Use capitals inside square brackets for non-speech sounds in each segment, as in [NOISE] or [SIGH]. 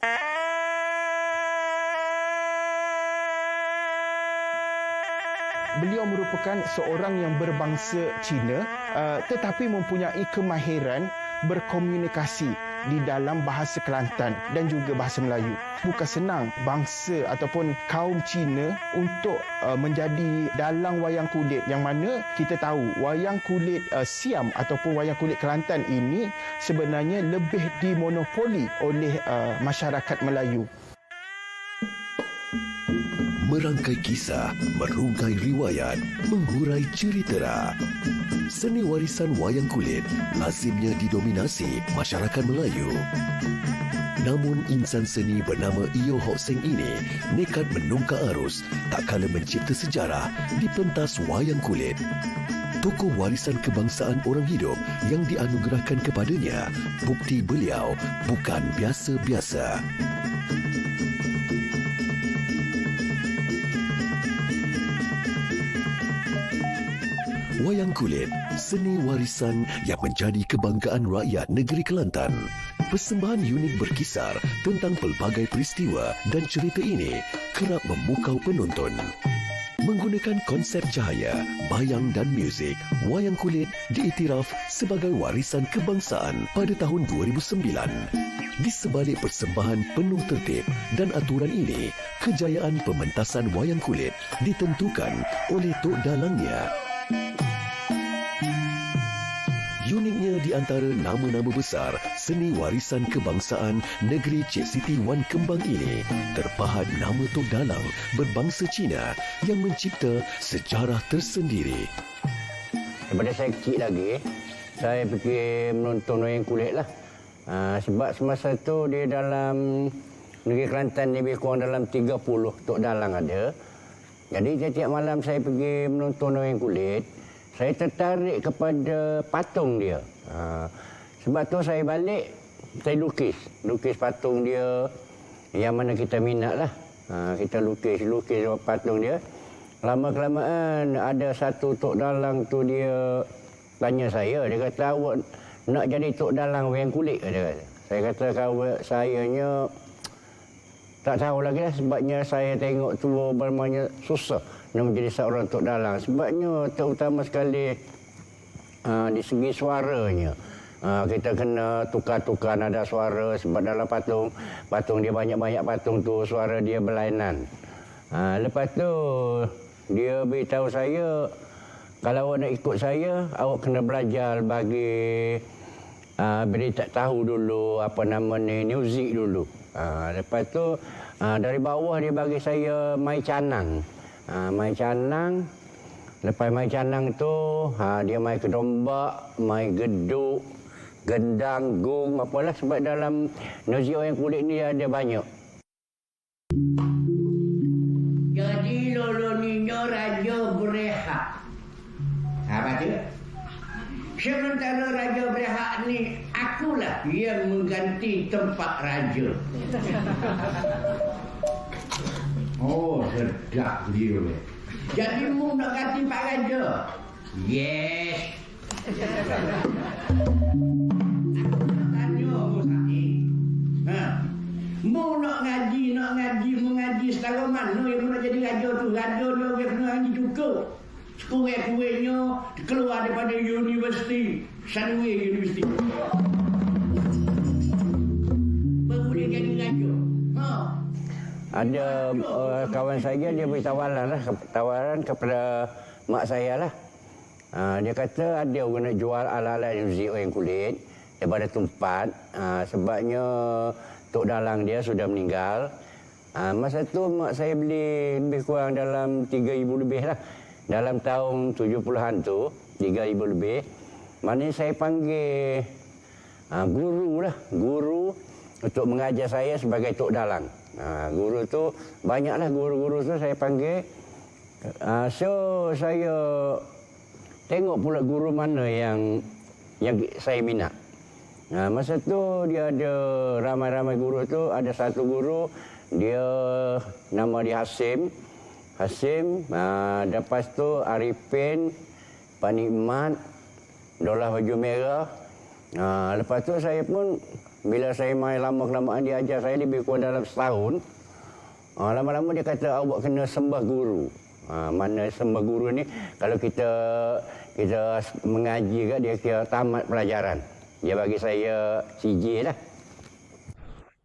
Ah! Beliau merupakan seorang yang berbangsa Cina uh, tetapi mempunyai kemahiran berkomunikasi di dalam bahasa Kelantan dan juga bahasa Melayu. Bukan senang bangsa ataupun kaum Cina untuk uh, menjadi dalang wayang kulit yang mana kita tahu wayang kulit uh, Siam ataupun wayang kulit Kelantan ini sebenarnya lebih dimonopoli oleh uh, masyarakat Melayu merangkai kisah, merungkai riwayat, menghurai cerita. Seni warisan wayang kulit lazimnya didominasi masyarakat Melayu. Namun insan seni bernama Iyo Hok Seng ini nekat menungkak arus tak kala mencipta sejarah di pentas wayang kulit. Tokoh warisan kebangsaan orang hidup yang dianugerahkan kepadanya bukti beliau bukan biasa-biasa. Wayang kulit, seni warisan yang menjadi kebanggaan rakyat negeri Kelantan. Persembahan unik berkisar tentang pelbagai peristiwa dan cerita ini kerap memukau penonton. Menggunakan konsep cahaya, bayang dan muzik, wayang kulit diiktiraf sebagai warisan kebangsaan pada tahun 2009. Di sebalik persembahan penuh tertib dan aturan ini, kejayaan pementasan wayang kulit ditentukan oleh Tok Dalangnya Di antara nama-nama besar seni warisan kebangsaan negeri Cik Siti Wan Kembang ini terpahat nama Tok Dalang berbangsa Cina yang mencipta sejarah tersendiri. Daripada saya kecil lagi, saya pergi menonton wayang kulit lah. Ha, sebab semasa tu dia dalam negeri Kelantan ni lebih kurang dalam 30 Tok Dalang ada. Jadi setiap malam saya pergi menonton wayang kulit, saya tertarik kepada patung dia. Ha, sebab tu saya balik, saya lukis. Lukis patung dia yang mana kita minat lah. Ha, kita lukis, lukis patung dia. Lama-kelamaan ada satu tok dalang tu dia tanya saya. Dia kata, awak nak jadi tok dalang yang kulit? Dia kata. Saya kata, kawan sayanya tak tahu lagi lah sebabnya saya tengok tu bermakna susah nak menjadi seorang tok dalang. Sebabnya terutama sekali uh, di segi suaranya. Uh, kita kena tukar-tukar nada suara sebab dalam patung patung dia banyak-banyak patung tu suara dia berlainan. Uh, lepas tu dia beritahu saya kalau awak nak ikut saya awak kena belajar bagi uh, beri tak tahu dulu apa nama ni muzik dulu. Uh, lepas tu uh, dari bawah dia bagi saya mai canang Ha, main canang. Lepas main canang tu, ha, dia main kedombak, main geduk, gendang, gung, apalah. Sebab dalam nasi yang kulit ni ada banyak. Jadi lolo ninyo raja berehat. Apa tu? Sementara raja berehat ni, akulah yang mengganti tempat raja. [LAUGHS] Oh, sedap dia. Jadi mu nak ganti Pak Raja? Yes. Tanya mu sani. Ha. Mu nak ngaji, nak ngaji, mu ngaji setara mana yang mu nak jadi raja tu? Raja dia orang kena ngaji juga. Sekue-kuenya keluar daripada universiti. Sunway University. Ada uh, kawan saya dia beri tawaran lah tawaran kepada mak saya lah. Uh, dia kata ada orang nak jual ala-ala muzik orang kulit daripada tempat. Uh, sebabnya Tok Dalang dia sudah meninggal. Uh, masa tu mak saya beli lebih kurang dalam 3,000 lebih lah. Dalam tahun 70-an tu 3,000 lebih. Mana saya panggil uh, guru lah. Guru untuk mengajar saya sebagai Tok Dalang Ha, guru tu banyaklah guru-guru tu saya panggil. Ha, so saya tengok pula guru mana yang yang saya minat. Ha, masa tu dia ada ramai-ramai guru tu ada satu guru dia nama dia Hasim. Hasim ha, lepas tu Arifin Panikmat Dolah Baju Merah ha, lepas tu saya pun Bila saya main lama-kelamaan dia ajar saya lebih kurang dalam setahun. Ha, lama-lama dia kata awak kena sembah guru. Ha, mana sembah guru ni kalau kita kita mengaji kan dia kira tamat pelajaran. Dia bagi saya CJ lah.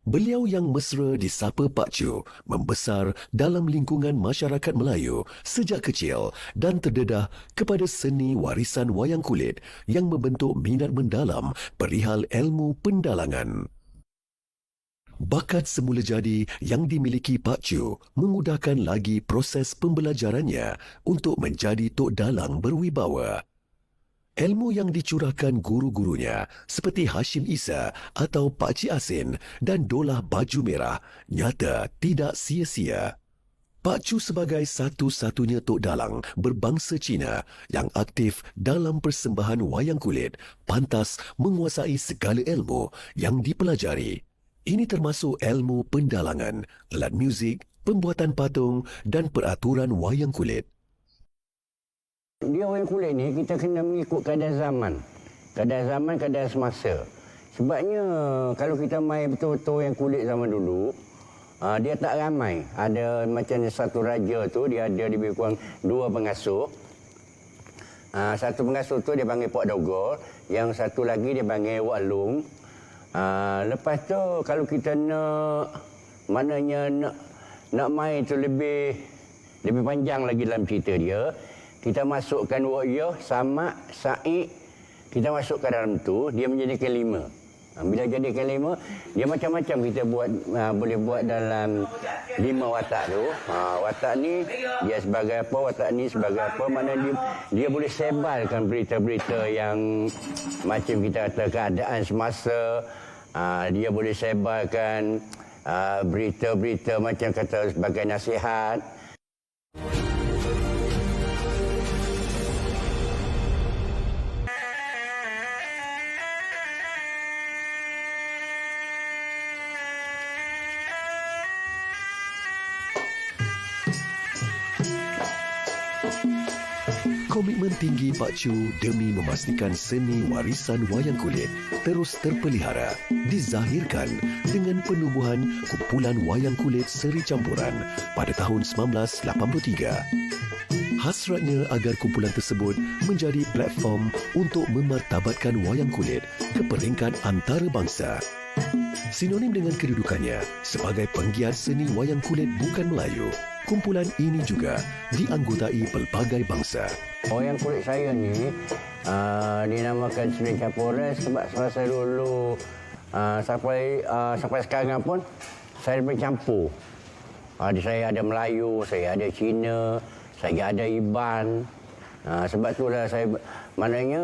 Beliau yang mesra disapa Pak Chu membesar dalam lingkungan masyarakat Melayu sejak kecil dan terdedah kepada seni warisan wayang kulit yang membentuk minat mendalam perihal ilmu pendalangan. Bakat semula jadi yang dimiliki Pak Chu memudahkan lagi proses pembelajarannya untuk menjadi tok dalang berwibawa. Ilmu yang dicurahkan guru-gurunya seperti Hashim Isa atau Pak Cik Asin dan Dolah Baju Merah nyata tidak sia-sia. Pak Chu sebagai satu-satunya tok dalang berbangsa Cina yang aktif dalam persembahan wayang kulit pantas menguasai segala ilmu yang dipelajari. Ini termasuk ilmu pendalangan, alat muzik, pembuatan patung dan peraturan wayang kulit. Dia orang kulit ni kita kena mengikut keadaan zaman. Keadaan zaman, keadaan semasa. Sebabnya kalau kita main betul-betul yang kulit zaman dulu, uh, dia tak ramai. Ada macam satu raja tu, dia ada lebih kurang dua pengasuh. Uh, satu pengasuh tu dia panggil Pak Dogol, yang satu lagi dia panggil Wak Long. Uh, lepas tu kalau kita nak, maknanya nak, nak main tu lebih lebih panjang lagi dalam cerita dia, kita masukkan wa'yah, sama, sa'id, kita masukkan dalam tu, dia menjadi kelima. Ha, bila jadi kelima, dia macam-macam kita buat, ha, boleh buat dalam lima watak tu. Ha, watak ni, dia sebagai apa, watak ni sebagai apa, mana dia, dia boleh sebarkan berita-berita yang macam kita kata keadaan semasa, ha, dia boleh sebarkan berita-berita macam kata sebagai nasihat, Chu demi memastikan seni warisan wayang kulit terus terpelihara dizahirkan dengan penubuhan kumpulan wayang kulit seri campuran pada tahun 1983. Hasratnya agar kumpulan tersebut menjadi platform untuk memartabatkan wayang kulit ke peringkat antarabangsa. Sinonim dengan kedudukannya sebagai penggiat seni wayang kulit bukan Melayu, kumpulan ini juga dianggotai pelbagai bangsa. Wayang kulit saya ni uh, dinamakan Seri Capores sebab semasa dulu uh, sampai uh, sampai sekarang pun saya bercampur. Uh, saya ada Melayu, saya ada Cina, saya ada Iban. Uh, sebab itulah saya maknanya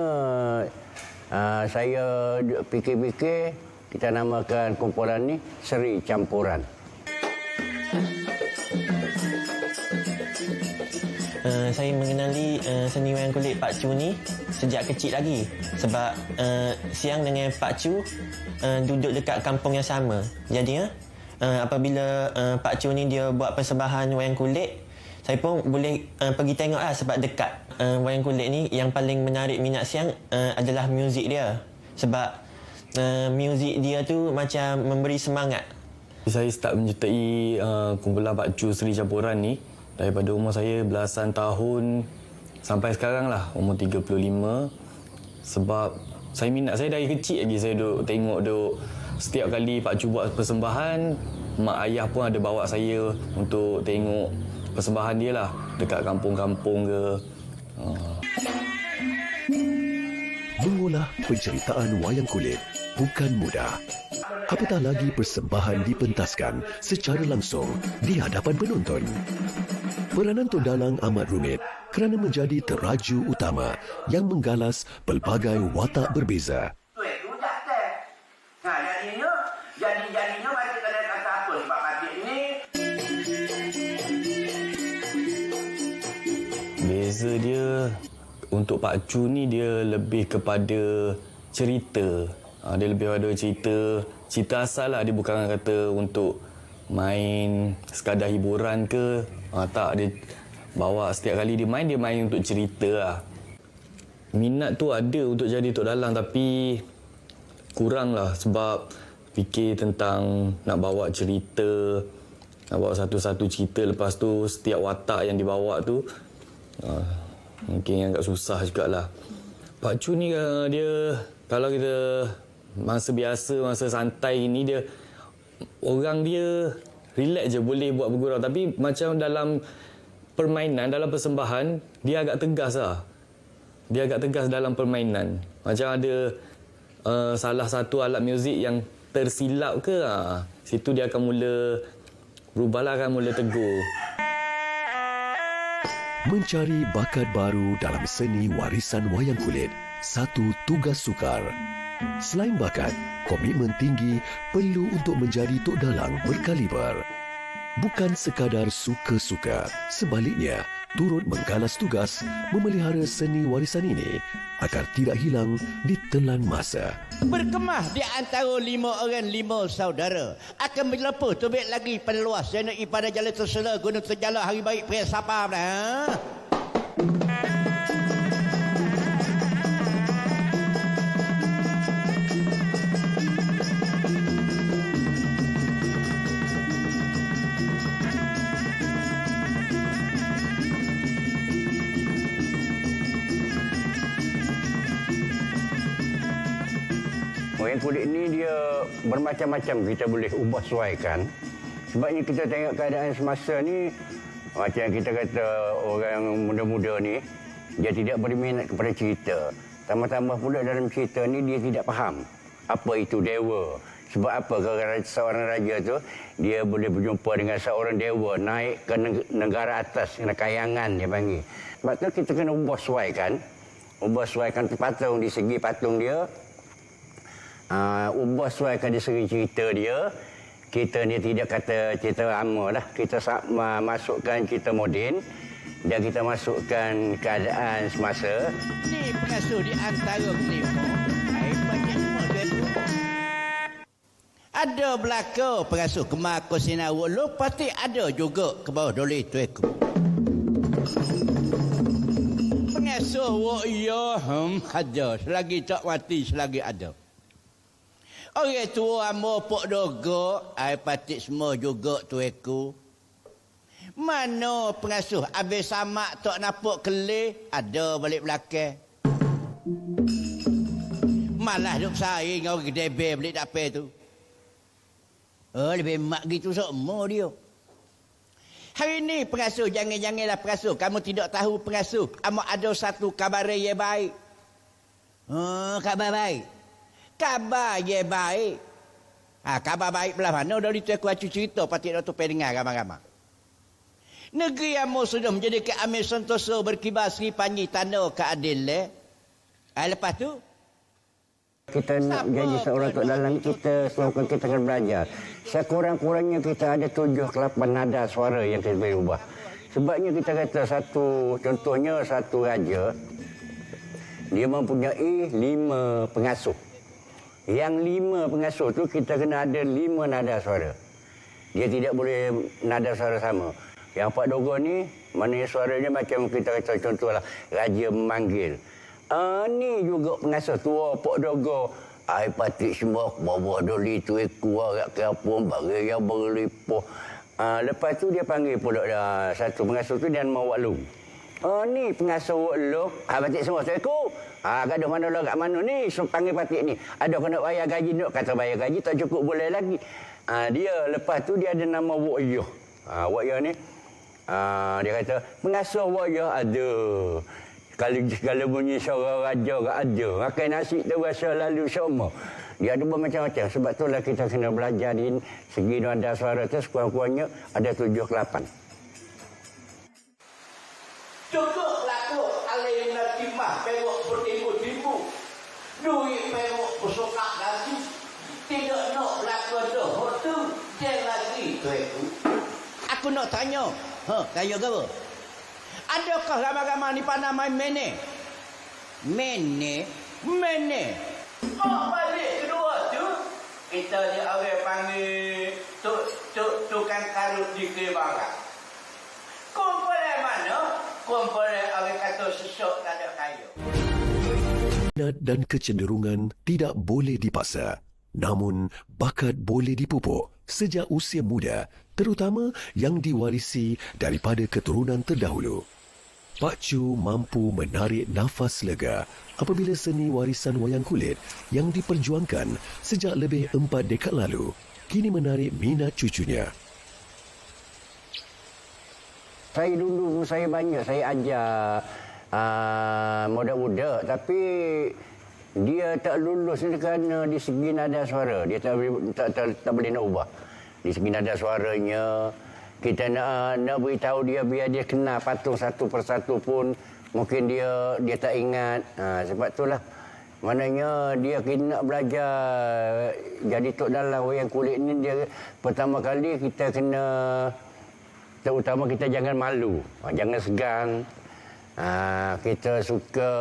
uh, saya fikir-fikir kita namakan kumpulan ni Seri Campuran. Uh, seni wayang kulit Pak Chu ni sejak kecil lagi sebab uh, siang dengan Pak Chu uh, duduk dekat kampung yang sama. Jadi uh, apabila uh, Pak Chu ni dia buat persembahan wayang kulit, saya pun boleh uh, pergi tengok lah sebab dekat uh, wayang kulit ni yang paling menarik minat siang uh, adalah muzik dia. Sebab uh, muzik dia tu macam memberi semangat. Saya start menyertai uh, kumpulan Pak Chu Seri Campuran ni daripada umur saya belasan tahun sampai sekarang lah umur 35 sebab saya minat saya dari kecil lagi saya duk tengok duk setiap kali Pak Cu buat persembahan mak ayah pun ada bawa saya untuk tengok persembahan dia lah dekat kampung-kampung ke uh. Mengolah penceritaan wayang kulit bukan mudah. Apatah lagi persembahan dipentaskan secara langsung di hadapan penonton. Peranan Tok Dalang amat rumit kerana menjadi teraju utama yang menggalas pelbagai watak berbeza. Beza dia untuk Pak Cu ni dia lebih kepada cerita. Ha, dia lebih kepada cerita, cerita asal lah. Dia bukan kata untuk main sekadar hiburan ke Ha, tak, dia bawa setiap kali dia main, dia main untuk cerita lah. Minat tu ada untuk jadi Tok Dalang tapi kurang lah sebab fikir tentang nak bawa cerita, nak bawa satu-satu cerita lepas tu setiap watak yang dibawa tu uh, mungkin agak susah jugalah. Pak Chu ni uh, dia kalau kita masa biasa, masa santai ni dia orang dia relax je boleh buat bergurau. Tapi macam dalam permainan dalam persembahan dia agak tegas lah. Dia agak tegas dalam permainan. Macam ada uh, salah satu alat muzik yang tersilap ke ha, situ dia akan mula berubahlah akan mula tegur. Mencari bakat baru dalam seni warisan wayang kulit, satu tugas sukar. Selain bakat, komitmen tinggi perlu untuk menjadi tok dalang berkaliber. Bukan sekadar suka-suka, sebaliknya turut menggalas tugas memelihara seni warisan ini agar tidak hilang di telan masa. Berkemah di antara lima orang lima saudara akan berlepuh tubik lagi pada luas jenai pada jalan tersela gunung terjala hari baik pria dah. Kulit ni dia bermacam-macam kita boleh ubah sesuaikan. Sebabnya kita tengok keadaan semasa ni macam kita kata orang muda-muda ni dia tidak berminat kepada cerita. Tambah-tambah pula dalam cerita ni dia tidak faham apa itu dewa. Sebab apa kerana seorang raja tu dia boleh berjumpa dengan seorang dewa naik ke negara atas kena kayangan dia panggil. Sebab tu kita kena ubah sesuaikan. Ubah sesuaikan patung di segi patung dia uh, ubah sesuaikan di segi cerita dia kita ni tidak kata cerita lama lah kita masukkan cerita moden dan kita masukkan keadaan semasa Ni pengasuh di antara. Ada belaka pengasuh kemar Kosinawa lu pasti ada juga ke bawah doli tu aku. Pengasuh wa iya hmm, ada selagi tak mati selagi ada. Orang tua amo pok dogo, ai patik semua juga tu aku. Mana pengasuh habis samak tok napuk kelih ada balik belakang. Malah duk saing dengan orang gedebe balik dape tu. Oh lebih mak gitu semua dia. Hari ni pengasuh jangan-janganlah pengasuh kamu tidak tahu pengasuh. Kamu ada satu kabar yang baik. Oh kabar baik. Kabar ye baik. Ha, kabar baik belah mana dari tu aku acu cerita patik tu pendengar ramai-ramai. Negeri yang mau sudah menjadi keamil sentosa berkibar Sri Panji tanda keadil le. Ha, lepas tu kita nak jadi seorang tok dalam kita selalukan kita akan belajar sekurang-kurangnya kita ada tujuh ke lapan nada suara yang kita boleh ubah sebabnya kita kata satu contohnya satu raja dia mempunyai lima pengasuh yang lima pengasuh tu kita kena ada lima nada suara dia tidak boleh nada suara sama yang Pak Dogo ni maknanya suaranya macam kita kata contohlah raja memanggil Ah, ni juga pengasuh tua Pak Dogo. Ai patik semua bawa doli tu eku agak ke apa bagi yang berlipoh. Ah, lepas tu dia panggil pula dah satu pengasuh tu dan mau walu. Oh ni pengasuh walu. Ah patik semua tu eku. Ah gaduh mana lah kat mana ni so, panggil patik ni. Ada kena bayar gaji nak kata bayar gaji tak cukup boleh lagi. Ah dia lepas tu dia ada nama Wak Ah Wak ni ah dia kata pengasuh Wak ada. Kalau kalau bunyi suara raja ke ada. Makan nasi tu rasa lalu sama. Dia ada bermacam-macam. Sebab itulah kita kena belajar di segi nada suara tu sekurang-kurangnya ada tujuh ke lapan. Cukup Duit pewok pesokak lagi. Tidak nak berlaku dah tu. Dia lagi tu aku. Nak tanya. Ha, tanya ke apa? Adakah ramai-ramai ni pandai main mene? Mene? Mene? Oh, balik kedua tu. Kita dia orang panggil tuk, tuk, tukang karut di Kebarat. Kumpulan mana? Kumpulan orang kata sesok tak ada kayu. Minat dan kecenderungan tidak boleh dipaksa. Namun, bakat boleh dipupuk sejak usia muda, terutama yang diwarisi daripada keturunan terdahulu. Pak Chu mampu menarik nafas lega apabila seni warisan wayang kulit yang diperjuangkan sejak lebih empat dekad lalu kini menarik minat cucunya. Saya dulu saya banyak saya ajar uh, muda-muda tapi dia tak lulus ni kerana di segi nada suara. Dia tak tak, tak, tak boleh nak ubah. Di segi nada suaranya kita nak nak beritahu dia biar dia kenal patung satu persatu pun mungkin dia dia tak ingat. Ha, sebab itulah. Maknanya dia kena belajar jadi tok dalam wayang kulit ni dia pertama kali kita kena terutama kita jangan malu. Ha, jangan segan ha, kita suka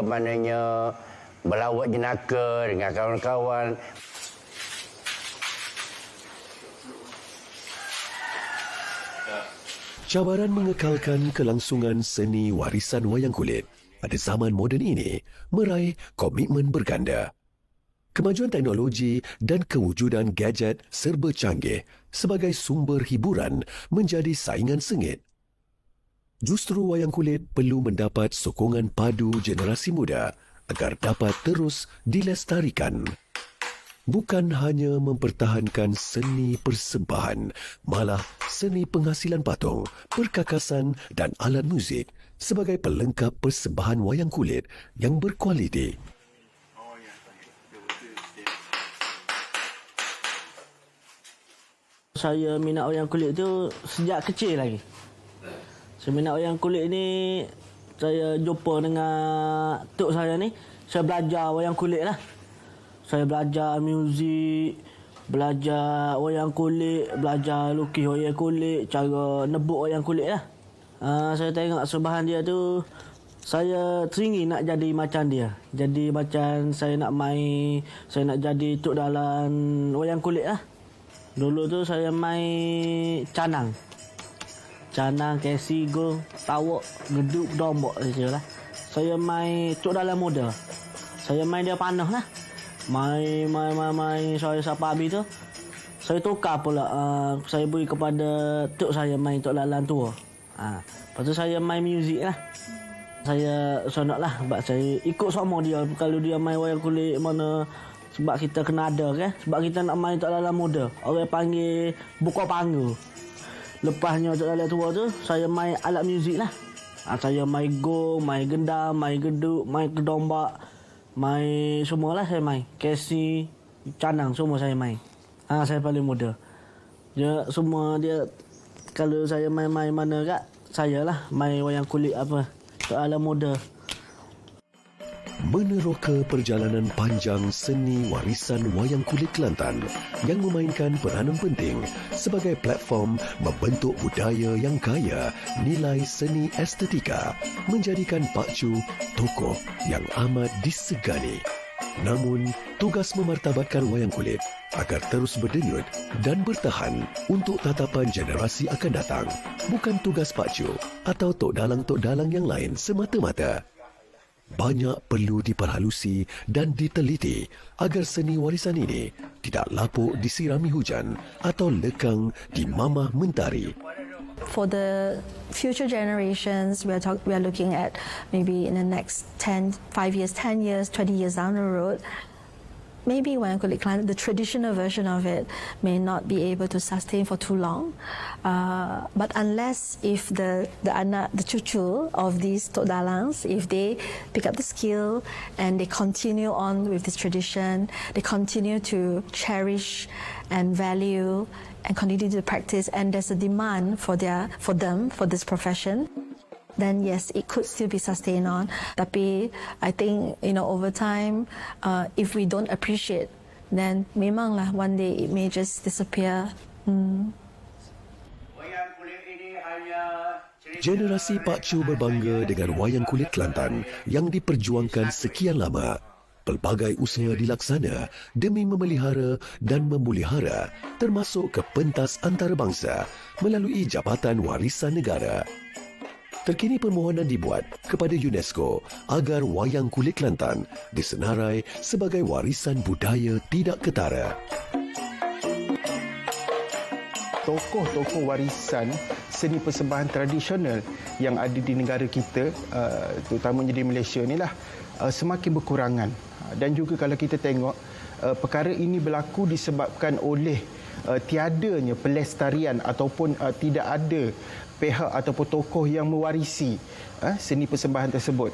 maknanya berlawak jenaka dengan kawan-kawan Cabaran mengekalkan kelangsungan seni warisan wayang kulit pada zaman moden ini meraih komitmen berganda. Kemajuan teknologi dan kewujudan gadget serba canggih sebagai sumber hiburan menjadi saingan sengit. Justru wayang kulit perlu mendapat sokongan padu generasi muda agar dapat terus dilestarikan bukan hanya mempertahankan seni persembahan, malah seni penghasilan patung, perkakasan dan alat muzik sebagai pelengkap persembahan wayang kulit yang berkualiti. Saya minat wayang kulit tu sejak kecil lagi. Saya minat wayang kulit ni saya jumpa dengan tok saya ni. Saya belajar wayang kulit lah. Saya belajar muzik, belajar wayang kulit, belajar lukis wayang kulit, cara nebuk wayang kulit lah. Uh, saya tengok subahan dia tu, saya teringin nak jadi macam dia. Jadi macam saya nak main, saya nak jadi tuk dalam wayang kulit lah. Dulu tu saya main canang. Canang, kesi, go, tawak, geduk, dombok saja lah. Saya main tuk dalam model. Saya main dia panah lah. Main main main main saya siapa habis tu saya tukar pula uh, saya beri kepada tok saya main tok lalan tua. Ha lepas tu saya main muzik lah. Saya sonok lah sebab saya ikut sama dia. Kalau dia main wayang kulit mana sebab kita kena ada kan. Sebab kita nak main tok lalan muda. Orang panggil buka panggung lepasnya tok lalan tua tu saya main alat muzik lah ha, saya main gong main gendam main geduk main kedombak Main semualah saya main. Casey, Canang semua saya main. Ah ha, saya paling muda. Dia semua dia kalau saya main-main mana kat saya lah main wayang kulit apa. Soalan muda meneroka perjalanan panjang seni warisan wayang kulit Kelantan yang memainkan peranan penting sebagai platform membentuk budaya yang kaya nilai seni estetika menjadikan Pak Chu tokoh yang amat disegani. Namun, tugas memartabatkan wayang kulit agar terus berdenyut dan bertahan untuk tatapan generasi akan datang bukan tugas Pak Chu atau Tok Dalang-Tok Dalang yang lain semata-mata banyak perlu diperhalusi dan diteliti agar seni warisan ini tidak lapuk disirami hujan atau lekang di mamah mentari. For the future generations, we are, talk, we are looking at maybe in the next 10, 5 years, 10 years, 20 years down the road, maybe wayang kulit Kelantan, the traditional version of it may not be able to sustain for too long. Uh, but unless if the the anak, the cucu of these tok dalangs, if they pick up the skill and they continue on with this tradition, they continue to cherish and value and continue to practice, and there's a demand for their for them for this profession then yes, it could still be sustained on. Tapi I think you know over time, uh, if we don't appreciate, then memanglah one day it may just disappear. Hmm. Generasi Pak Chu berbangga dengan wayang kulit Kelantan yang diperjuangkan sekian lama. Pelbagai usaha dilaksana demi memelihara dan memulihara termasuk ke pentas antarabangsa melalui Jabatan Warisan Negara. Terkini permohonan dibuat kepada UNESCO agar wayang kulit Kelantan disenarai sebagai warisan budaya tidak ketara. Tokoh-tokoh warisan seni persembahan tradisional yang ada di negara kita, uh, terutamanya di Malaysia ni lah, uh, semakin berkurangan. Dan juga kalau kita tengok, uh, perkara ini berlaku disebabkan oleh uh, tiadanya pelestarian ataupun uh, tidak ada pihak ataupun tokoh yang mewarisi uh, seni persembahan tersebut.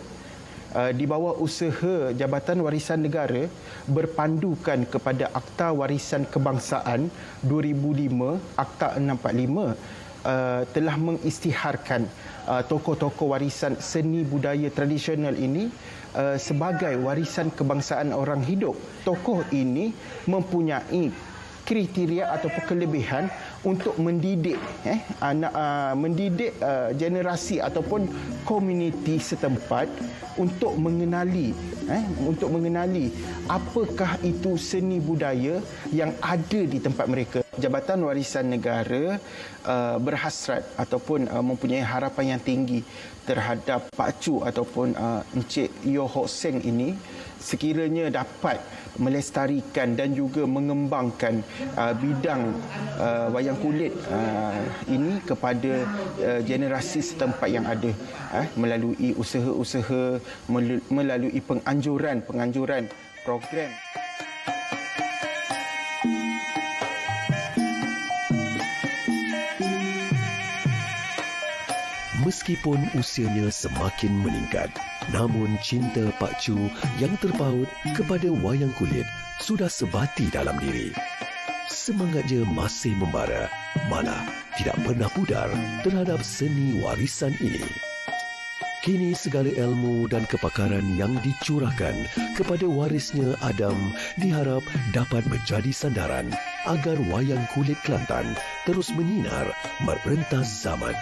Uh, di bawah usaha Jabatan Warisan Negara berpandukan kepada Akta Warisan Kebangsaan 2005, Akta 645 uh, telah mengistiharkan uh, tokoh-tokoh warisan seni budaya tradisional ini uh, sebagai warisan kebangsaan orang hidup. Tokoh ini mempunyai kriteria ataupun kelebihan untuk mendidik eh anak uh, mendidik uh, generasi ataupun komuniti setempat untuk mengenali eh untuk mengenali apakah itu seni budaya yang ada di tempat mereka. Jabatan Warisan Negara uh, berhasrat ataupun uh, mempunyai harapan yang tinggi terhadap Pak Cu ataupun uh, Encik Yo Ho Seng ini sekiranya dapat melestarikan dan juga mengembangkan uh, bidang uh, wayang kulit uh, ini kepada uh, generasi setempat yang ada uh, melalui usaha-usaha melalui penganjuran-penganjuran program Meskipun usianya semakin meningkat, namun cinta Pak Chu yang terpaut kepada wayang kulit sudah sebati dalam diri. Semangatnya masih membara, mana tidak pernah pudar terhadap seni warisan ini. Kini segala ilmu dan kepakaran yang dicurahkan kepada warisnya Adam diharap dapat menjadi sandaran agar wayang kulit Kelantan terus menyinar merentas zaman.